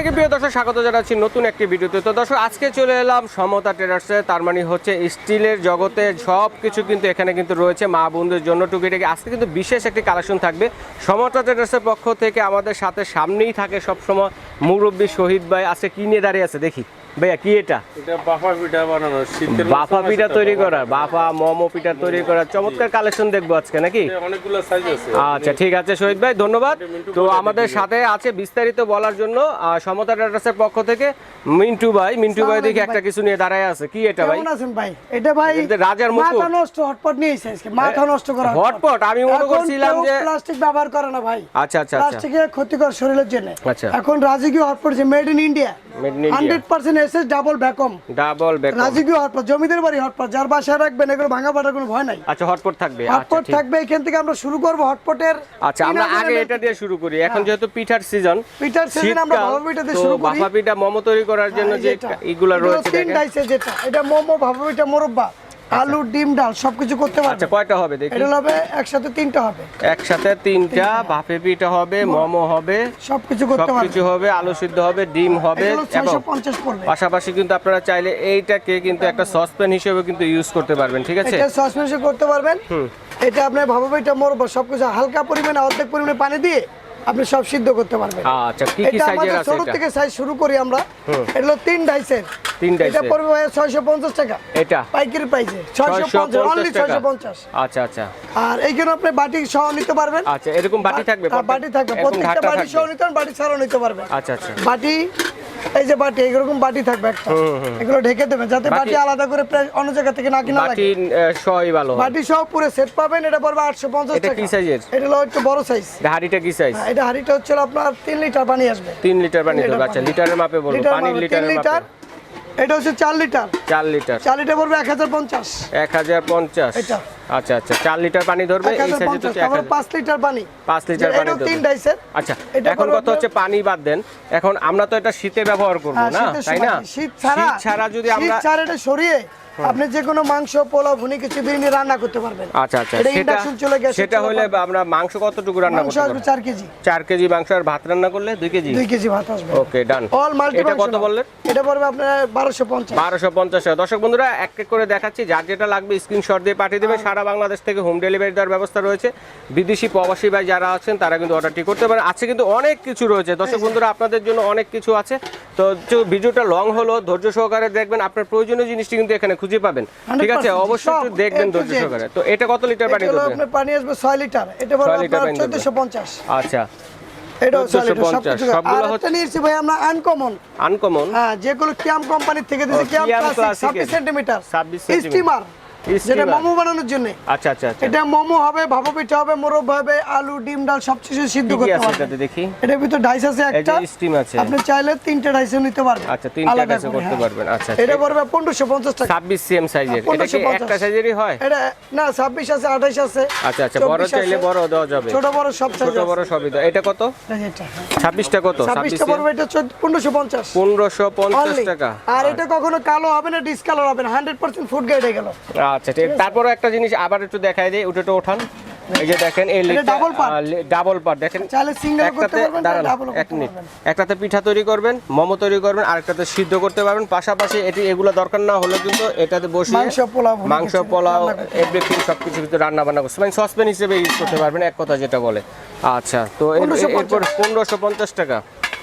আলাইকুম প্রিয় দর্শক, স্বাগত জানাচ্ছি নতুন একটি ভিডিওতে। তো দর্শক, আজকে চলে এলাম সমতা ট্রেডার্সে তার মানে হচ্ছে স্টিলের জগতে সব কিছু কিন্তু এখানে কিন্তু রয়েছে মা বোনদের জন্য টুকি টুকিটাকি। আজকে কিন্তু বিশেষ একটি কালেকশন থাকবে। সমতা ট্রেডার্সের পক্ষ থেকে আমাদের সাথে সামনেই থাকে সবসময় মুরব্বী শহীদ ভাই। আজকে কি নিয়ে দাঁড়িয়ে আছে দেখি। ভাইয়া কি এটা? এটা বাফা পিঠা বানানো বাফা পিঠা তৈরি করার বাফা মোমো পিঠা তৈরি করার চমৎকার কালেকশন দেখব আজকে নাকি? অনেকগুলো সাইজ আছে। আচ্ছা ঠিক আছে শহীদ ভাই ধন্যবাদ। তো আমাদের সাথে আছে বিস্তারিত বলার জন্য সমতা ট্রেডার্সের পক্ষ থেকে মিন্টু ভাই। মিন্টু ভাই দেখি একটা কিছু নিয়ে দাঁড়ায় আছে। কি এটা ভাই? কেমন আছেন ভাই? এটা ভাই রাজার মুকুট। মাথা নষ্ট হটপট নিয়ে এসে আজকে। মাথা নষ্ট করা হটপট। আমি মনে করছিলাম যে প্লাস্টিক ব্যবহার করে না ভাই। আচ্ছা আচ্ছা আচ্ছা। প্লাস্টিকের ক্ষতিকর শরীরের জন্য। আচ্ছা। এখন রাজকীয় হটপট যে made in India in India। Hundred percent SS double vacuum double রাজকীয় হটপট জমিদার বাড়ি হটপট যার বাসায় রাখবেন এগুলো ভাঙা ফাটার কোনো ভয় নাই। আচ্ছা হটপট থাকবে। আচ্ছা হটপট থাকবে এখান থেকে আমরা শুরু করব হটপটের আচ্ছা আমরা আগে এটা দিয়ে শুরু করি। এখন যেহেতু পিঠার সিজন পিঠার সিজন আমরা ভাপা পিঠা দিয়ে শুরু করি। পিঠা মোমো তৈরি করার জন্য যে এগুলা রয়েছে তিন ডাইসে যেটা। এটা মোমো ভাপা পিঠা মোরব্বা। আলু ডিম ডাল সবকিছু করতে আচ্ছা কয়টা হবে দেখি? এটা হবে একসাথে তিনটা হবে। একসাথে তিনটা ভাপে পিঠা হবে মোমো হবে সবকিছু করতে পারবে। সবকিছু হবে আলু সিদ্ধ হবে ডিম হবে এগুলো এবং ছয়শো পঞ্চাশ পড়বে পাশাপাশি কিন্তু আপনারা চাইলে এইটাকে কিন্তু একটা সসপ্যান হিসেবে কিন্তু ইউজ করতে পারবেন ঠিক আছে? এটা সসপেন্সে করতে পারবেন। এটা আপনি ভাবো এটা মরবো সবকিছু হালকা পরিমাণে অর্ধেক পরিমাণে পানি দিয়ে আপনি সব সিদ্ধ করতে পারবেন। আচ্ছা কি কি সাইজের আছে ছোট এটা? থেকে সাইজ শুরু করি আমরা। এটা হলো তিন ডাইসের তিন এটা পড়বে ছয়শো পঞ্চাশ টাকা। এটা? পাইকারি প্রাইসে ছয়শো পঞ্চাশ অনলি 650 টাকা। ছয়শো পঞ্চাশ। আচ্ছা আচ্ছা। আর এইখানে আপনি বাটি সহ নিতে পারবেন। আচ্ছা এরকম বাটি থাকবে হ্যাঁ, বাটি থাকবে। প্রত্যেকটা বাটি সহ নিতে পারবেন বাটি ছাড়াও নিতে পারবেন। আচ্ছা আচ্ছা। বাটি এই যে বাটি এরকম বাটি থাকবে একটা। এগুলো ঢেকে দেবেন যাতে বাটি- আলাদা করে প্রায় অন্য জায়গা থেকে না কিনা বাটি সহই ভালো বাটি সব পুরো সেট পাবেন এটা পড়বে 850 টাকা এটা কি size-এর? এটা হলো একটু বড় সাইজ হাড়িটা কি সাইজ এটা হাড়িটা হচ্ছে আপনার 3 লিটার পানি আসবে। 3 লিটার পানি লিটার আচ্ছা লিটারের মাপে বলুন পানির লিটারের লিটার মাপে। এটা হচ্ছে 4 লিটার। 4 লিটার। 4 লিটার পড়বে এক হাজার পঞ্চাশ। এক হাজার পঞ্চাশ। এটা। আচ্ছা আচ্ছা চার লিটার পানি ধরবে এই সাইজে তো পঞ্চাশ এক তারপরে হাজার- পাঁচ লিটার পানি। 5 লিটার পানি এটাও তিন ধরবে। ডাইসের। আচ্ছা এখন কত হচ্ছে পানি বাদ দেন। এখন আমরা তো এটা শীতে ব্যবহার করব হ্যাঁ, না তাই না? শীত ছাড়া শীত ছাড়া যদি শীত আমরা ছাড়া এটা সরিয়ে আপনি যে কোনো মাংস পোলাও ভুনি কিছু বিরিয়ানি রান্না করতে পারবেন। আচ্ছা আচ্ছা। এটা ইন্ডাকশন চলে গেছে সেটা হলে আমরা মাংস কতটুকু রান্না করতে পারব? চার কেজি। চার কেজি মাংস আর ভাত রান্না করলে দুই কেজি? দুই কেজি ভাত আসবে। ওকে ডান অল মাল্টি এটা কত বললেন? এটা পড়বে আপনার বারোশো পঞ্চাশ। বারোশো পঞ্চাশ টাকা দর্শক বন্ধুরা এক এক করে দেখাচ্ছি। যার যেটা লাগবে স্ক্রিনশট দিয়ে পাঠিয়ে দেবে। সারা বাংলাদেশ থেকে হোম ডেলিভারি দেওয়ার ব্যবস্থা রয়েছে। বিদেশি প্রবাসী ভাই যারা আছেন তারা কিন্তু অর্ডারটি করতে পারেন। আছে কিন্তু অনেক কিছু রয়েছে। দর্শক বন্ধুরা আপনাদের জন্য অনেক কিছু আছে। তো ভিডিওটা লং হলো। ধৈর্য সহকারে দেখবেন। আপনার প্রয়োজনীয় জিনিসটি কিন্তু এখানে খুঁজে পাবেন। ঠিক আছে? অবশ্যই একটু দেখবেন ধৈর্য সহকারে। তো এটা কত লিটার পানি দেবে আপনার পানি আসবে 6 লিটার। এটা বড় আপনার পানি দেবে। চোদ্দশো পঞ্চাশ। আচ্ছা। এটাও ছয় লিটার 1450 সব কিছু। সবগুলো আর হচ্ছে- নিয়েছি ভাই আমরা আনকমন আনকমন হ্যাঁ যেগুলো ক্যাম্প কোম্পানি থেকে দিয়েছি ক্যাম্প ক্যাম ক্লাসিক Classic ছাব্বিশ এর। সেন্টিমিটার 26 সেমি স্টিমার যেটা মোমো বানানোর জন্য। আচ্ছা আচ্ছা আচ্ছা। এটা মোমো হবে ভাপা পিঠা হবে মোরব হবে আলু ডিম ডাল সবকিছু সিদ্ধ করতে পারবেন দেখি? এটার ভিতর ডাইস আছে একটা। স্টিম আছে। আপনি চাইলে তিনটে ডাইসে নিতে পারবেন। আচ্ছা তিনটা করে, করতে হ্যাঁ। পারবেন। আচ্ছা এটা পড়বে পনেরোশো পঞ্চাশ টাকা। ছাব্বিশ সিএম সাইজের এটা কি একটা সাইজেরই হয়? এটা না ছাব্বিশ আছে আঠাইশ আছে আচ্ছা আচ্ছা বড় চাইলে বড় দেওয়া যাবে। ছোট বড় সব সাইজ ছোট বড় সবই দেওয়া। এটা কত? এটা ছাব্বিশটা কত? ছাব্বিশটা পড়বে এটা পনেরোশো পঞ্চাশ। পনেরোশো পঞ্চাশ Only। টাকা। আর এটা কখনো কালো হবে না ডিসকালার হবে না। হান্ড্রেড পার্সেন্ট ফুড গাইড হয়ে গেল। আচ্ছা ঠিক তারপরে একটা জিনিস আবার একটু দেখাই দিই ওটা ওঠান এই যে দেখেন এই ডাবল পার্ট দেখেন। সিঙ্গেল করতে একটাতে পারবেন ডাবল এক মিনিট। একটাতে পিঠা তৈরি করবেন মোমো তৈরি করবেন আরেকটাতে সিদ্ধ করতে পারবেন। পাশাপাশি এটি এগুলো দরকার না হলে কিন্তু এটাতে বসিয়ে মাংস পোলাও মাংস পোলাও এভরিথিং সব কিছু কিন্তু রান্না বান্না করতে মানে সসপেন হিসেবে ইউজ করতে পারবেন এক কথা যেটা বলে। আচ্ছা তো এর- 1550 এরপর পনেরোশো পঞ্চাশ টাকা।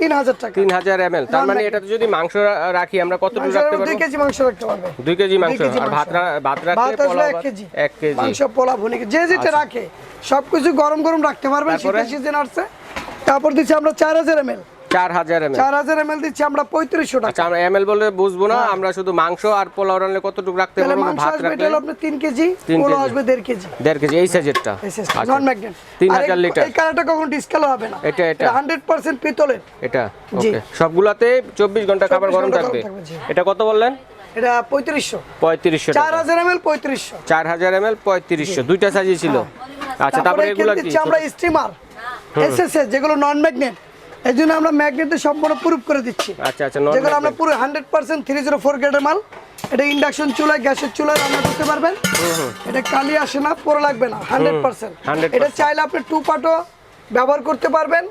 তারপর দিচ্ছি মাংস রাখি আমরা চার হাজার এম এল কেজি মাংস রাখতে কেজি মাংস যে যেটা রাখে সবকিছু গরম গরম রাখতে সিজন আসছে। তারপর আমরা 4000 ml 4000 সবগুলাতে 24 ঘণ্টা খাবার গরম থাকবে। এটা কত বললেন? এটা 3500 3500 4000 ml 3500 4000 ml 3500 দুইটা সাইজই ছিল। আচ্ছা তারপরে এগুলা আমরা স্টিমার এসএসএস যেগুলো নন ম্যাগনেট এই জন্য আমরা ম্যাগনেটে সম্পূর্ণ প্রুফ করে দিচ্ছি। আচ্ছা আচ্ছা যেগুলো আমরা পুরো hundred percent three zero four গ্রেডের মাল। এটা ইন্ডাকশন চুলায় গ্যাসের চুলায় রান্না করতে পারবেন। এটা কালি আসে না পুরো লাগবে না হান্ড্রেড পার্সেন্ট 100% এটা চাইলে আপনি টু পার্টও ব্যবহার করতে পারবেন।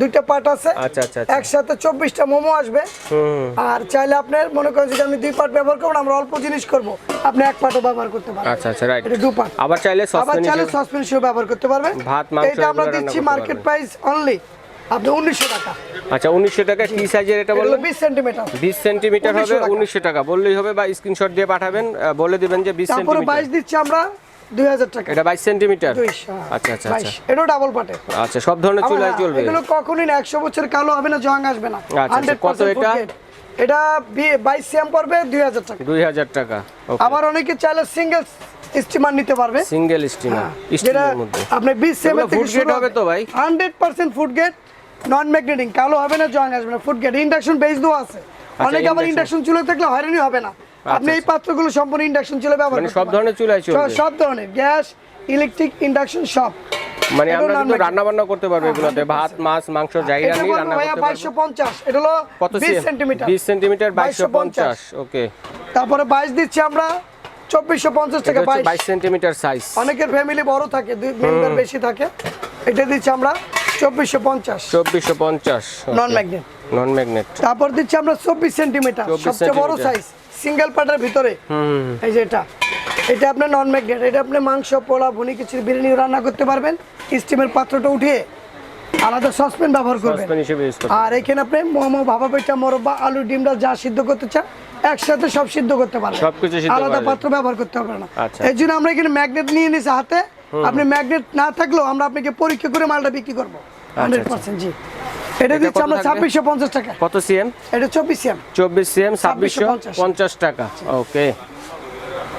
দুইটা পার্ট আছে। আচ্ছা আচ্ছা আচ্ছা। একসাথে চব্বিশটা মোমো আসবে। আর চাইলে আপনার মনে করেন যদি আমি দুই পার্ট ব্যবহার করব আমরা অল্প জিনিস করব। আপনি এক পার্টও ব্যবহার করতে পারবেন। আচ্ছা আচ্ছা রাইট এটা দু পার্ট আবার চাইলে আবার চাইলে সসপেন ব্যবহার করতে পারবেন। ভাত, মাংস এটা আমরা দিচ্ছি মার্কেট প্রাইস অনলি আপনি উনিশশো টাকা। আচ্ছা উনিশশো টাকা কি সাইজের এটা বললেন? বিশ সেন্টিমিটার বিশ সেন্টিমিটার হবে 1900 টাকা। বললেই হবে বা স্ক্রিনশট দিয়ে পাঠাবেন বলে দিবেন যে বিশ তারপরে বাইশ সেন্টিমিটার দিচ্ছি আমরা দুই হাজার টাকা। এটা বাইশ সেন্টিমিটার দুইশো আচ্ছা আচ্ছা আচ্ছা। এটাও ডাবল পার্টের আচ্ছা সব ধরনের চলবে। এগুলো কখনোই না একশো বছর কালো হবে না জং আসবে না। আচ্ছা, কত এটা? এটা বি- বাইশ সিএম পড়বে দুই হাজার টাকা। দুই হাজার টাকা আবার অনেকে চাইলে সিঙ্গেল স্টিমার নিতে পারবে। সিঙ্গেল স্টিমার হ্যাঁ, স্টিলের মধ্যে। আপনি বিশ সিএম এগুলো food grade হবে তো ভাই? Hundred percent food grade non magnetic কালো হবে না জং আসবে না। ফুড গেট ইন্ডাকশন বেস দেওয়া আছে। অনেকে আবার ইন্ডাকশন চুলে থাকলে হয়রানি হবে না। আপনি এই পাত্রগুলো সম্পূর্ণ ইন্ডাকশন চুলে ব্যবহার মানে সব ধরনের চুলাই চলবে? সব- ধরনের। গ্যাস ইলেকট্রিক ইন্ডাকশন সব। মানে আমরা কিন্তু রান্না বান্না করতে পারব এগুলোতে। ভাত মাছ মাংস এটা নিয়ে রান্না করতে পারব। বাইশশো পঞ্চাশ। এটা হলো কত বিশ সেন্টিমিটার। বিশ সেন্টিমিটার বাইশশো 2250 ওকে। তারপরে বাইশ দিচ্ছি আমরা চব্বিশশো পঞ্চাশ টাকা বাইশ। বাইশ সেন্টিমিটার সাইজ অনেকের ফ্যামিলি বড় থাকে দুই মেম্বার বেশি থাকে। এটা দিচ্ছি আমরা চব্বিশশো পঞ্চাশ। চব্বিশশো পঞ্চাশ নন ম্যাগনেট নন ম্যাগনেট তারপর দিচ্ছি আমরা চব্বিশ সেন্টিমিটার সবচেয়ে বড় সাইজ সিঙ্গেল পার্টের ভিতরে। এই যে এটা এটা আপনার নন ম্যাগনেট এটা আপনি মাংস পোলা ভুনি কিছু বিরিয়ানি রান্না করতে পারবেন। স্টিমের পাত্রটা উঠিয়ে আলাদা সসপ্যান ব্যবহার করবেন। আর এখানে আপনি মোমো ভাপা পেটা মোরব্বা আলু ডিমটা যা সিদ্ধ করতে চান একসাথে সব সিদ্ধ করতে পারবেন। আলাদা পাত্র ব্যবহার করতে হবে না। আচ্ছা। এই জন্য আমরা এখানে ম্যাগনেট নিয়ে নিছি হাতে। আপনি ম্যাগনেট না থাকলেও আমরা আপনাকে পরীক্ষা করে মালটা বিক্রি করব। হান্ড্রেড পার্সেন্ট জি। এটা দিচ্ছি আমরা? ছাব্বিশশো পঞ্চাশ টাকা। কত সিএম? এটা চব্বিশ সিএম। চব্বিশ সিএম ছাব্বিশশো 2650 পঞ্চাশ। টাকা। ওকে।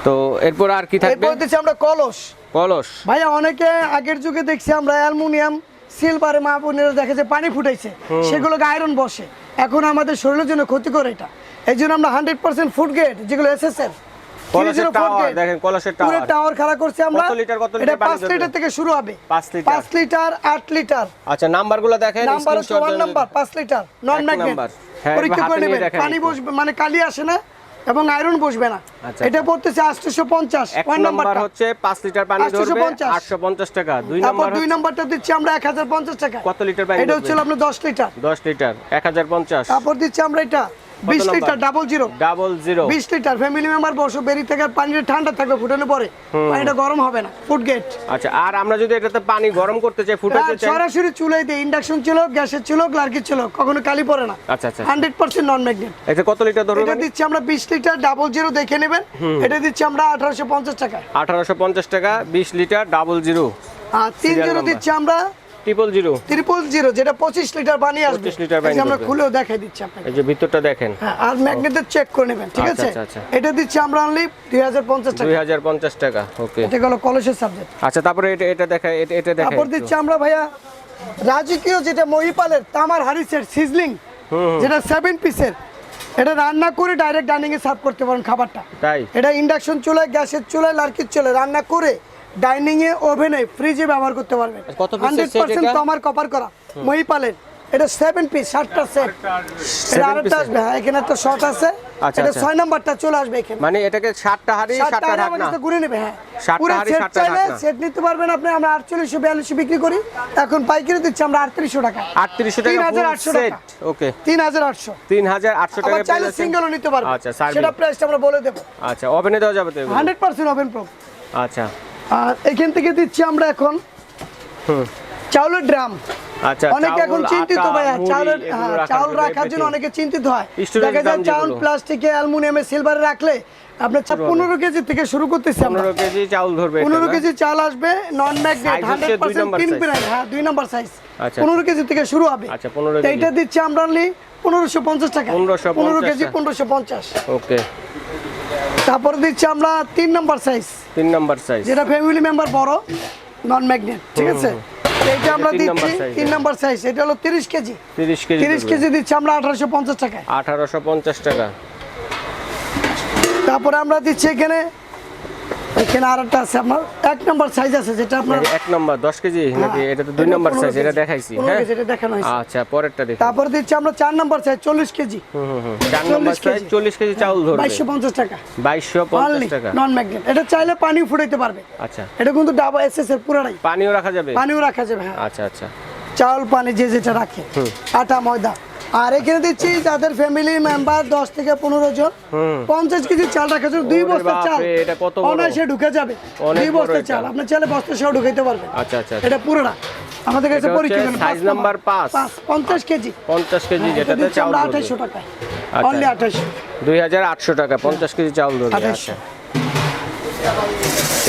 তো এরপর আর কি থাকবে? এরপর দিচ্ছি আমরা কলস। কলস। ভাইয়া অনেকে আগের যুগে দেখছি আমরা অ্যালুমিনিয়াম সিলভারে মা বোনেরা দেখে যে পানি ফুটাইছে। সেগুলোকে আয়রন বসে। এখন আমাদের শরীরের জন্য ক্ষতিকর এটা। এই জন্য আমরা হান্ড্রেড পার্সেন্ট ফুড গেট যেগুলো এস এস কলসের টাওয়ার পুরো টাওয়ার টাওয়ার খাড়া করছি আমরা। কত লিটার, কত লিটার এটা পাঁচ লিটার থেকে শুরু হবে। পাঁচ লিটার। পাঁচ লিটার আট লিটার আচ্ছা নাম্বারগুলো দেখেন নাম্বার ওয়ান নাম্বার পাঁচ লিটার নন ম্যাগনেট পরীক্ষা করে নেবেন। পানি বসবে মানে কালি আসে না এবং আয়রন বসবে না। আচ্ছা, এটা আচ্ছা। পড়তেছে আটশোশো পঞ্চাশ এক নাম্বার হচ্ছে পাঁচ লিটার পানি ধরবে 850 আটশো পঞ্চাশ টাকা। দুই নাম্বার দুই নাম্বারটা দিচ্ছি আমরা এক হাজার পঞ্চাশ টাকা কত লিটার পানি এটা হচ্ছে আপনার দশ লিটার দশ লিটার এক হাজার পঞ্চাশ। তারপর দিচ্ছি আমরা এটা। বিশ number? Litre double zero double zero বিশ লিটার ফ্যামিলি মেম্বার বসো বেরিয়ে থেকে পানিটা ঠান্ডা থাকবে ফুটানো পরে। পানিটা গরম হবে না ফুড গেট আচ্ছা আর আমরা যদি এটাতে পানি গরম করতে চাই ফুটাতে চাই? সরাসরি চুলাই দিয়ে ইন্ডাকশন ছিল গ্যাসের ছিল লার্কির ছিল কখনো কালি পড়ে না। আচ্ছা আচ্ছা হান্ড্রেড পার্সেন্ট নন ম্যাগনেট এটা কত লিটার ধরবে এটা দিচ্ছি আমরা বিশ লিটার ডাবল জিরো দেখে নেবেন। এটা দিচ্ছি আমরা আঠারোশো পঞ্চাশ টাকা। আঠারোশো পঞ্চাশ টাকা বিশ লিটার ডাবল জিরো আর তিন জিরো দিচ্ছি আমরা ট্রিপল জিরো ত্রিপল জিরো যেটা পঁচিশ লিটার পানি আসবে। 25 লিটার পানি আমরা খুলেও দেখাই দিচ্ছি আপনাকে। এই যে ভিতরটা দেখেন। হ্যাঁ আর চেক করে নেবেন ঠিক আচ্ছা, আছে? আচ্ছা, আচ্ছা। এটা দিচ্ছি আমরা অনলি দুই হাজার পঞ্চাশ টাকা। দুই হাজার পঞ্চাশ টাকা ওকে এটা সাবজেক্ট আচ্ছা তারপরে এটা এটা দেখা এটা এটা দেখা তারপর দিচ্ছি আমরা ভাইয়া রাজকীয় যেটা মহিপালের তামার হারিসের সিজলিং যেটা সেভেন পিসের এটা রান্না করে ডাইরেক্ট ডাইনিং এ সার্ভ করতে পারেন খাবারটা। তাই? এটা ইন্ডাকশন চুলায় গ্যাসের চুলায় লার্কির চুলায় রান্না করে ডাইনিং এ ওভেনে ফ্রিজে ব্যবহার করতে পারবেন। Hundred percent? তামার কপার করা। মহিপালের এটা সেভেন পিস ষাটটা সেট এটা আরেকটা? আসবে হ্যাঁ এখানে একটা শর্ট আছে। আচ্ছা, এটা আচ্ছা। ছয় নাম্বারটা চলে আসবে এখানে। মানে এটাকে সাতটা হাড়ি আমার ঢাকনা? ঘুরে নেবে হ্যাঁ। সাতটা পুরো সেট সাতটা চাইলে। সেট নিতে পারবেন আপনি আমরা আটচল্লিশশো বিয়াল্লিশশো বিক্রি করি। এখন পাইকারি দিচ্ছি আমরা আটত্রিশশো টাকা। আটত্রিশশো তিন টাকা হাজার আটশো সেট টাকা। ওকে তিন হাজার আটশো। তিন হাজার আটশো টাকা চাইলে সিঙ্গেলও নিতে পারবেন। আচ্ছা সেটা প্রাইসটা আমরা বলে দেবো। আচ্ছা ওভেনে দেওয়া যাবে তো? হান্ড্রেড পার্সেন্ট ওভেন প্রুফ আচ্ছা। আর এখান থেকে দিচ্ছি আমরা এখন চাউলের ড্রাম। আচ্ছা অনেকে এখন চিন্তিত ভাইয়া চাউলের হ্যাঁ, চাউল রাখার জন্য অনেকে চিন্তিত হয়। দেখা যায় চাউল প্লাস্টিকে অ্যালুমিনিয়ামে সিলভারে রাখলে আপনার পনেরো কেজি থেকে শুরু করতেছি আমরা। পনেরো কেজি চাউল ধরবে পনেরো কেজি চাল আসবে নন ম্যাগনেট হান্ড্রেড পার্সেন্ট তিন। হ্যাঁ দুই নাম্বার সাইজ আচ্ছা। পনেরো কেজি থেকে শুরু হবে। আচ্ছা, 15 এইটা দিচ্ছি আমরা পনেরোশো পঞ্চাশ টাকা। 1550 পনেরো কেজি পনেরোশো পঞ্চাশ। ওকে তারপরে দিচ্ছি আমরা তিন নম্বর সাইজ তিন নাম্বার সাইজ যেটা ফ্যামিলি মেম্বার বড় নন ম্যাগনেট ঠিক আছে? এটা এইটা আমরা তিন দিচ্ছি তিন নাম্বার সাইজ এটা হলো তিরিশ কেজি। তিরিশ কেজি তিরিশ কেজি দিচ্ছি আমরা আঠারোশো পঞ্চাশ টাকায়। আঠারোশো পঞ্চাশ টাকা। তারপরে আমরা দিচ্ছি এখানে এখানে আর একটা আছে আপনার এক নম্বর সাইজ আছে যেটা আপনার এক নম্বর দশ কেজি নাকি? এটা তো দুই নম্বর সাইজ এটা দেখাইছি হ্যাঁ? এটা দেখানো হয়েছে। আচ্ছা পরেরটা দেখি তারপরে দিচ্ছি আমরা চার নম্বর সাইজ চল্লিশ কেজি। হুম হুম চার নম্বর সাইজ কেজি। চল্লিশ কেজি চাউল ধরবে। বাইশশো পঞ্চাশ টাকা। বাইশশো পঞ্চাশ টাকা। নন ম্যাগনেট এটা চাইলে পানিও ফুটাইতে পারবে। আচ্ছা। এটা কিন্তু ডাবা এসএস এর পুরাটাই। পানিও রাখা যাবে? পানিও রাখা যাবে হ্যাঁ। আচ্ছা আচ্ছা। চাউল পানি যে যেটা রাখে। আটা ময়দা। আর এখানে দিচ্ছি যাদের ফ্যামিলি মেম্বার দশ থেকে পনেরো জন পঞ্চাশ কেজি চাল রাখা যাবে দুই বস্তা চাল। অনায়াসে ঢুকে যাবে। দুই বস্তা চাল আপনার চালে বস্তা সহ ঢুকাইতে পারবেন। আচ্ছা আচ্ছা আচ্ছা। এটা পুরোটা। আমাদের কাছে পরীক্ষা number পাঁচ। পাঁচ পঞ্চাশ কেজি। পঞ্চাশ কেজি এটা যেটাতে ধরবে। আঠাইশশো আচ্ছা। অনলি আঠাইশশো। দুই হাজার আটশো টাকা পঞ্চাশ কেজি চাউল ধরবে আঠাইশশো। আচ্ছা।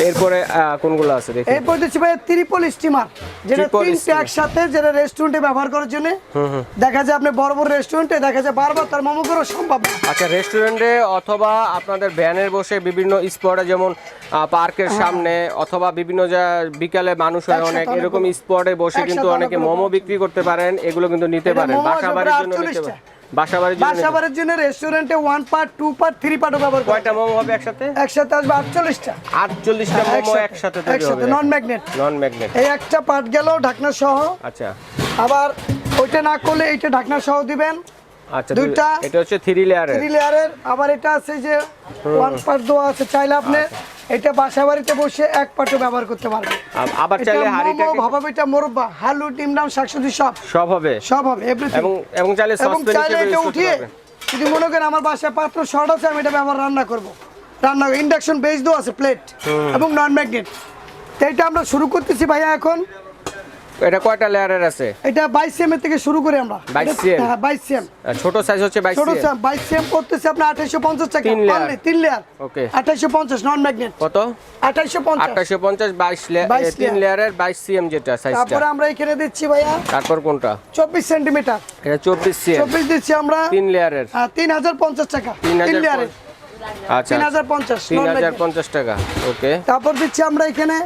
এরপরে কোনগুলো আছে দেখি? এরপর দিচ্ছি ভাই ত্রিপল স্টিমার যেটা তিনটে একসাথে যেটা রেস্টুরেন্টে ব্যবহার করার জন্য দেখা যায় আপনি বড় বড় রেস্টুরেন্টে দেখা যায় বারবার তার মোমো করা সম্ভব না। আচ্ছা রেস্টুরেন্টে অথবা আপনাদের ভ্যানের বসে বিভিন্ন স্পটে যেমন পার্কের সামনে অথবা বিভিন্ন যা বিকালে মানুষ হয় অনেক এরকম স্পটে বসে কিন্তু অনেকে মোমো। বিক্রি করতে পারেন এগুলো কিন্তু নিতে পারেন। বাসা বাড়ির জন্য নিতে পারেন। জন্য রেস্টুরেন্টে one part two part three পার্টও ব্যবহার করে কয়টা মোমো হবে একসাথে? একসাথে আসবে আটচল্লিশটা। আটচল্লিশটা মোমো একসাথে একসাথে নন ম্যাগনেট নন ম্যাগনেট এই একটা পার্ট গেল ঢাকনা সহ। আচ্ছা। আবার ওইটা না করলে এইটা ঢাকনা সহ দিবেন। আচ্ছা দুইটা। এটা হচ্ছে থ্রি লেয়ারের থ্রি লেয়ারের আবার এটা আছে যে ওয়ান পার্ট দেওয়া আছে চাইলে আপনি আচ্ছা। এটা বাসা বাড়িতে বসে এক ব্যবহার করতে পারবেন। আবার চাইলে হাঁড়িটাকে ভাপা পিঠা মোরব্বা হালু শাকসবজি সব। সব হবে। সব হবে এভরিথিং এবং এবং চাইলে সসপ্যান চাইলে এটা উঠিয়ে যদি মনে করেন আমার বাসায় পাত্র শর্ট আছে আমি এটা ব্যবহার রান্না করব। রান্না ইন্ডাকশন বেস দেওয়া আছে প্লেট এবং নন ম্যাগনেট তো এটা আমরা শুরু করতেছি ভাইয়া এখন। এটা কয়টা লেয়ারের আছে? এটা বাইশ সিএম এর থেকে শুরু করি আমরা। 22 এটা- cm? হ্যাঁ বাইশ সিএম আর ছোট সাইজ হচ্ছে বাইশ ছোট সিএম বাইশ সিএম করতেছি আঠাইশো পঞ্চাশ টাকা। তিন। Only, তিন লেয়ার. আঠাইশো পঞ্চাশ নন ম্যাগনেট কত? আঠাইশো পঞ্চাশ। আটটাশো পঞ্চাশ বাইশ 22 তিন লেয়ারের বাইশ সিএম যেটা সাইজটা তারপরে আমরা এখানে দিচ্ছি ভাইয়া তারপর কোনটা? চব্বিশ সেন্টিমিটার এটা চব্বিশ সিএম চব্বিশ দিচ্ছি আমরা তিন লেয়ারের হাজার পঞ্চাশ টাকা। তিন লেয়ারের আচ্ছা। তিন হাজার পঞ্চাশ তিন non হাজার magnet। পঞ্চাশ টাকা ওকে তারপর দিচ্ছি আমরা এখানে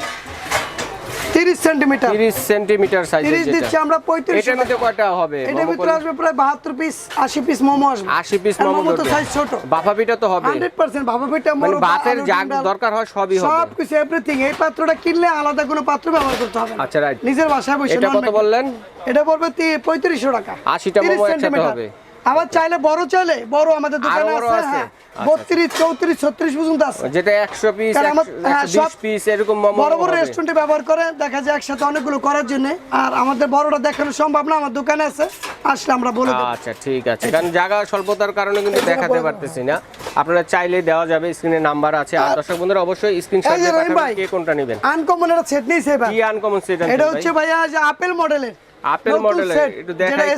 তিরিশ সেন্টিমিটার। তিরিশ সেন্টিমিটার সাইজের তিরিশ দিচ্ছি যেটা আমরা পঁয়ত্রিশ। এটার মধ্যে কয়টা হবে? এটার মোমো ভিতরে আসবে প্রায় বাহাত্তর পিস আশি পিস মোমো আসবে। 80 piece আর মোমো তো সাইজ ছোট। বাফা পিঠা তো হবে। হান্ড্রেড পার্সেন্ট ভাবা পিঠা মানে মোরব্বা, ভাতের যা দরকার হয় সবই সব হবে। কিছু এভরিথিং এই পাত্রটা কিনলে আলাদা কোনো পাত্র ব্যবহার করতে হবে আচ্ছা, right. নিজের বাসায় বসে এটা কত বললেন? এটা পড়বে তি- পঁয়ত্রিশশো টাকা। 80টা 30 মোমো একসাথে হবে। আবার চাইলে বড় চাইলে বড় আমাদের দোকানে আছে? হ্যাঁ। আচ্ছা, বত্রিশ চৌত্রিশ ছত্রিশ পর্যন্ত আছে। যেটা একশো পিস আমার- হ্যাঁ, সব পিস এরকম বড় বড়। রেস্টুরেন্টে ব্যবহার করে দেখা যায় একসাথে অনেকগুলো করার জন্য। আর আমাদের বড়টা দেখানো সম্ভব না আমার দোকানে আছে। আসলে আমরা বলে আচ্ছা ঠিক আছে। কারণ জায়গা স্বল্পতার কারণে কিন্তু দেখাতে পারতেছি না। আপনারা চাইলে দেওয়া যাবে স্ক্রিনে নাম্বার আছে। আর দর্শক বন্ধুরা অবশ্যই স্ক্রিনশট দিয়ে পাঠাবেন কে কোনটা নেবেন। আনকমন একটা সেট এবার। কি আনকমন সেট এটা হচ্ছে ভাইয়া যে আপেল মডেলের আপেল মডেলের একটু দেখাই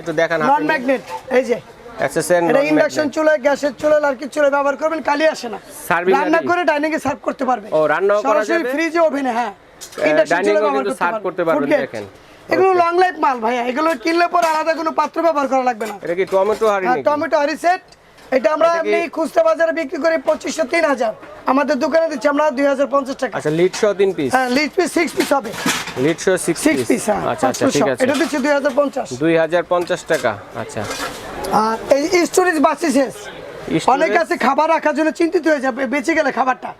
একটু দেখান নন ম্যাগনেট এই যে। এটা ইন্ডাকশন চুলায় গ্যাসের চুলায় লার্কির চুলায় ব্যবহার করবেন কালি আসে না। রান্না করে ডাইনিং এ সার্ভ করতে পারবে। ও, রান্নাও করা যাবে? ফ্রিজে ওভেনে হ্যাঁ। dining ইন্ডাকশন এও ব্যবহার করতে serve পারবে। করতে পারবেন, দেখেন। এগুলো লং লাইফ মাল ভাইয়া। এগুলো কিনলে পর আলাদা কোনো পাত্র ব্যবহার করা লাগবে না। এটা কি টমেটো হাড়ি টমেটো হারি সেট এটা আমরা এমনি খুচরা বাজারে বিক্রি করি পঁচিশশো তিন হাজার আমাদের দোকানে দিচ্ছি আমরা দুই হাজার পঞ্চাশ টাকা। আচ্ছা লিড সহ তিন পিস হ্যাঁ লিড পিস সিক্স পিস হবে। লিড সহ সিক্স পিস হ্যাঁ আচ্ছা আচ্ছা ঠিক আছে। এটা দিচ্ছি দুই হাজার পঞ্চাশ। দুই হাজার পঞ্চাশ টাকা আচ্ছা। আর এই স্টোরেজ বাসি শেষ। অনেক আছে খাবার রাখার জন্য চিন্তিত হয়ে যাবে বেঁচে গেলে খাবারটা।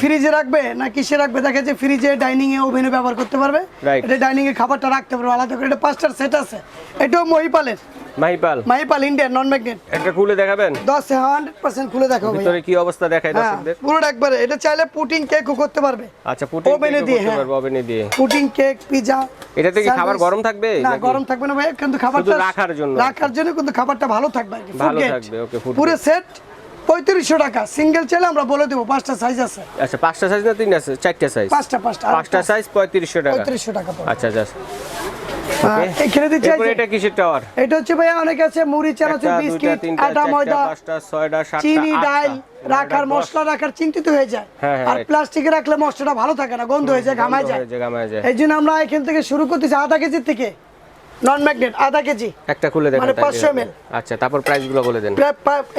ফ্রিজে রাখবে না কিসে রাখবে? দেখা যায় ফ্রিজে ডাইনিং এ ওভেনে ব্যবহার করতে পারবে। এটা ডাইনিং এ খাবারটা রাখতে পারবে। আলাদা করে এটা পাঁচটার সেট আছে। এটাও মহিপালের। Mahipal. Mahipal Indian non magnet একটা খুলে দেখাবেন? দশ হান্ড্রেড পার্সেন্ট খুলে দেখো ভাইয়া। ভিতরে কি অবস্থা দেখায় হ্যাঁ দর্শকদের? পুরো একবারে। এটা চাইলে পুটিং কেকও করতে পারবে। আচ্ছা পুটিং দিয়ে, করতে হ্যাঁ। পারব ওভেনে দিয়ে। পুটিং কেক পিজা এটাতে কি খাবার গরম থাকবে না গরম থাকবে না ভাই কিন্তু খাবারটা রাখার জন্য। রাখার জন্য কিন্তু খাবারটা ভালো থাকবে ভালো থাকবে, food পুরো সেট পঁয়ত্রিশশো টাকা। সিঙ্গেল চাইলে আমরা বলে দেবো পাঁচটা সাইজ আছে। আচ্ছা পাঁচটা সাইজ না তিনটা সাইজ চারটা সাইজ পাঁচটা পাঁচটা পাঁচটা সাইজ পঁয়ত্রিশশো টাকা। পঁয়ত্রিশশো টাকা আচ্ছা আচ্ছা। এখানে দিচ্ছি এরপরে এটা কিসের টাওয়ার এটা হচ্ছে ভাইয়া অনেক আছে মুড়ি চানাচুর বিস্কিট আটা ময়দা চিনি ডাল রাখার মশলা রাখার চিন্তিত হয়ে যায়। হ্যাঁ, হ্যাঁ, আর. প্লাস্টিকে রাখলে মশলাটা ভালো থাকে না গন্ধ হয়ে যায় ঘামায় হয়ে যায়, ঘামায় যায়। এই জন্য আমরা এখান থেকে শুরু করতেছি আধা কেজির থেকে। নন ম্যাগনেট আধা কেজি। একটা খুলে দেখেন মানে তাইলে। 500 ml আচ্ছা তারপর প্রাইসগুলো বলে দেন।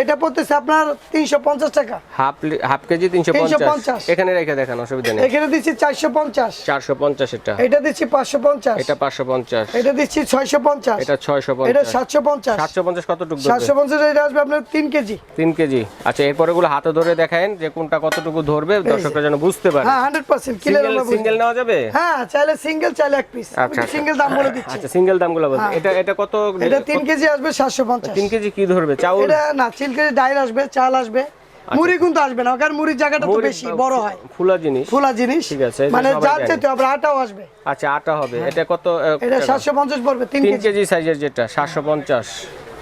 এটা পড়তেছে আপনার তিনশো পঞ্চাশ টাকা। হাফ হাফ কেজি 350 এখানে রেখে দেখেন অসুবিধা নেই। এখানে দিচ্ছি চারশো পঞ্চাশ। চারশো পঞ্চাশ এটা। এটা দিচ্ছি পাঁচশো পঞ্চাশ। এটা পাঁচশো পঞ্চাশ। এটা দিচ্ছি ছয়শো পঞ্চাশ। এটা ছয়শো এটা পঞ্চাশ সাতশো পঞ্চাশ। সাতশো পঞ্চাশ কতটুকু সাতশো পঞ্চাশ এটা আসবে আপনার তিন কেজি। তিন কেজি। আচ্ছা এরপরে গুলো হাতে ধরে দেখেন যে কোনটা কতটুকু ধরবে দর্শকরা যেন বুঝতে পারে। হ্যাঁ হান্ড্রেড পার্সেন্ট কিলো সিঙ্গেল নেওয়া যাবে। হ্যাঁ চাইলে সিঙ্গেল চাইলে এক পিস আচ্ছা, সিঙ্গেল দাম বলে দিচ্ছি। আচ্ছা সিঙ্গেল দামগুলো বলতে হ্যাঁ। এটা এটা কত এটা 3 কেজি আসবে সাতশো পঞ্চাশ। তিন কেজি কি ধরবে? চাউল? এটা না তিন কেজি ডাইল আসবে চাল আসবে। মুড়ি কিন্তু আসবে না কারণ মুড়ির জায়গাটা তো বেশি বড় হয়। ফুলা জিনিস। ফুলা জিনিস। ঠিক আছে, মানে যার জানে। আবার আটাও আসবে। আচ্ছা আটা হবে। এটা কত এটা টাকা? সাতশো পঞ্চাশ পড়বে তিন তিন কেজি। কেজি সাইজের যেটা সাতশো পঞ্চাশ।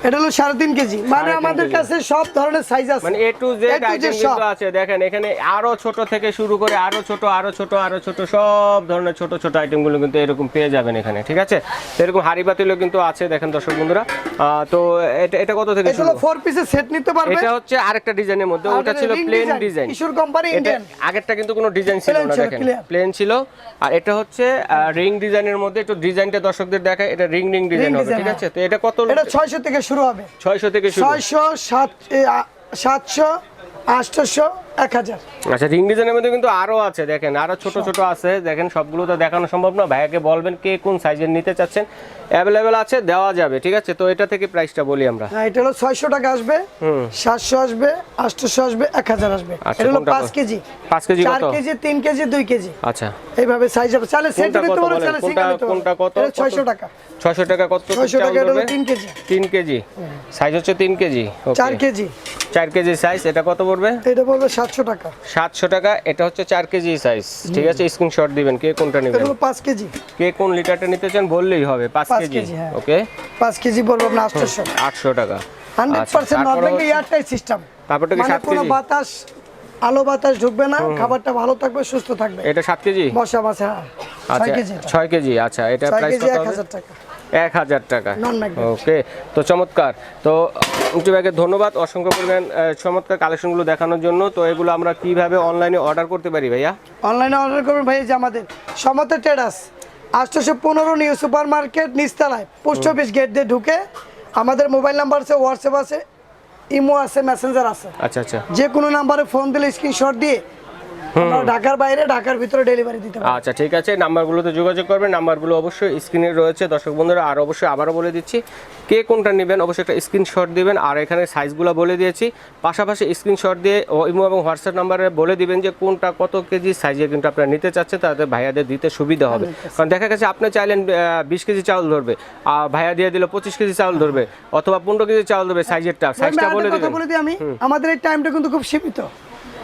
এটা হলো সাড়ে তিন কেজি। মানে আমাদের কাছে সব ধরনের সাইজ আছে। মানে এ টু জেড আইটেম কিন্তু আছে দেখেন এখানে আরও ছোট থেকে শুরু করে আরও ছোট আরও ছোট আরও ছোট সব ধরনের ছোট ছোট আইটেমগুলো কিন্তু এরকম পেয়ে যাবেন এখানে ঠিক আছে? এরকম হাড়ি পাতিলও কিন্তু আছে দেখেন দর্শক বন্ধুরা। তো এটা এটা কত থেকে শুরু? ফোর পিসের সেট নিতে পারবে এটা হচ্ছে আরেকটা ডিজাইনের মধ্যে ওটা ছিল plain design Kishore company Indian আগেরটা কিন্তু কোনো ডিজাইন ছিল না দেখেন। প্লেন ছিল। আর এটা হচ্ছে রিং ডিজাইনের মধ্যে একটু ডিজাইনটা দর্শকদের দেখায় এটা রিং রিং ডিজাইন হবে ঠিক হ্যাঁ। আছে? তো এটা কত এটা ছয়শো থেকে শুরু হবে? 600 থেকে ছয়শো সাত সাতশো আটশোশো আচ্ছা রিং ডিজাইনের মধ্যে কিন্তু আরও আছে দেখেন আরও ছোট ছোট আছে দেখেন সবগুলো তো দেখানো সম্ভব না। ভাইয়াকে বলবেন কে কোন সাইজের নিতে চাচ্ছেন। অ্যাভেলেবেল আছে দেওয়া যাবে ঠিক আছে? তো এটা থেকে প্রাইসটা বলি আমরা। হ্যাঁ এটা হলো ছয়শো টাকা আসবে হুম। সাতশো আসবে আটশোশো আসবে এক হাজার আসবে। আচ্ছা, এটা হলো কেজি। পাঁচ কেজি চার কত? কেজি তিন কেজি দুই কেজি। আচ্ছা। এইভাবে সাইজ হবে। চাইলে সেট কোনটা নিতে কত পারো বলেন? সিঙ্গেল নিতে কোনটা কত? ছয়শো টাকা। ছয়শো টাকা কত? ছয়শো চাউল টাকা এটা হলো ধরবে? তিন কেজি। তিন কেজি। সাইজ হচ্ছে তিন কেজি। চার কেজি। চার কেজি সাইজ এটা কত পড়বে? এটা পড়বে সাতশো টাকা। সাতশো টাকা এটা হচ্ছে চার কেজি সাইজ ঠিক আছে? স্ক্রিনশট দিবেন কে কোনটা নেবেন? পাঁচ কেজি। কে কোন লিটারটা নিতে চান বললেই হবে পাঁচ কেজি হ্যাঁ। ওকে? পাঁচ কেজি পড়বে আপনার আটশোশো। আটশো টাকা। হান্ড্রেড পার্সেন্ট নট ব্যাংকে হচ্ছে- সিস্টেম তারপরটা কি মানে সাত কেজি? বাতাস আলো বাতাস ঢুকবে না খাবারটা ভালো থাকবে সুস্থ থাকবে। এটা সাত কেজি? বসা বাসা হ্যাঁ। আচ্ছা। ছয় কেজি আচ্ছা এটা প্রাইস কত হবে? টাকা। এক হাজার টাকা। ওকে তো চমৎকার। তো ভাইকে ধন্যবাদ অসংখ্য পরিমাণ চমৎকার কালেকশনগুলো দেখানোর জন্য। তো এগুলো আমরা কীভাবে অনলাইনে অর্ডার করতে পারি ভাইয়া? অনলাইনে অর্ডার করবেন ভাই এই যে আমাদের সমত ট্রেডার্স আটশোশো পনেরো নিউ সুপার মার্কেট নিচতলায় পোস্ট অফিস গেট দিয়ে ঢুকে আমাদের মোবাইল নাম্বার আছে হোয়াটসঅ্যাপ আছে ইমো আছে মেসেঞ্জার আছে। আচ্ছা আচ্ছা। যে কোনো নাম্বারে ফোন দিলে স্ক্রিনশট দিয়ে ঢাকার বাইরে ঢাকার ভিতরে ডেলিভারি দিতে পারি আচ্ছা ঠিক আছে। নাম্বারগুলোতে যোগাযোগ করবেন। নাম্বারগুলো অবশ্যই স্ক্রিনে রয়েছে। দর্শক বন্ধুরা আর অবশ্যই আবারও বলে দিচ্ছি কে কোনটা নেবেন অবশ্যই একটা স্ক্রিনশট দিবেন। আর এখানে সাইজগুলো বলে দিয়েছি। পাশাপাশি স্ক্রিনশট দিয়ে ইমো এবং হোয়াটসঅ্যাপ নাম্বারে বলে দিবেন যে কোনটা কত কেজি সাইজে কিন্তু আপনারা নিতে চাচ্ছেন তাদের ভাইয়াদের দিতে সুবিধা হবে। কারণ দেখা গেছে আপনি চাইলেন বিশ কেজি চাউল ধরবে আর ভাইয়া দিয়ে দিল পঁচিশ কেজি চাউল ধরবে অথবা পনেরো কেজি চাউল ধরবে সাইজেরটা সাইজটা বলে দিবেন। আমি। আমাদের এই টাইমটা কিন্তু খুব সীমিত।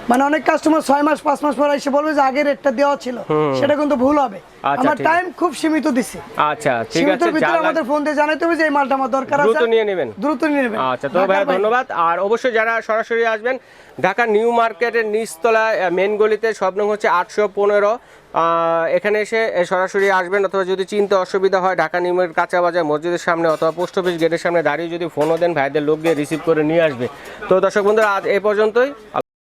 মানে অনেক কাস্টমার ছয় মাস পাঁচ মাস পর এসে বলবে যে আগের রেটটা দেওয়া ছিল। সেটা কিন্তু ভুল হবে। আচ্ছা, আমার টাইম খুব সীমিত দিছি। আচ্ছা ঠিক আছে ভিতরে আমাদের ফোন দিয়ে জানাইতে হবে যে এই মালটা আমার দরকার আছে। দ্রুত নিয়ে নেবেন। দ্রুত নিয়ে নেবেন। আচ্ছা তো ভাইয়া ধন্যবাদ। আর অবশ্যই যারা সরাসরি আসবেন ঢাকা নিউ মার্কেটের নিচতলায় মেন গলিতে সব নং হচ্ছে আটশো পনেরো। এখানে এসে সরাসরি আসবেন অথবা যদি চিনতে অসুবিধা হয় ঢাকা নিউ মার্কেট কাঁচা বাজার মসজিদের সামনে অথবা পোস্ট অফিস গেটের সামনে দাঁড়িয়ে যদি ফোনও দেন ভাইদের লোক গিয়ে রিসিভ করে নিয়ে আসবে। তো দর্শক বন্ধুরা আজ এ পর্যন্তই।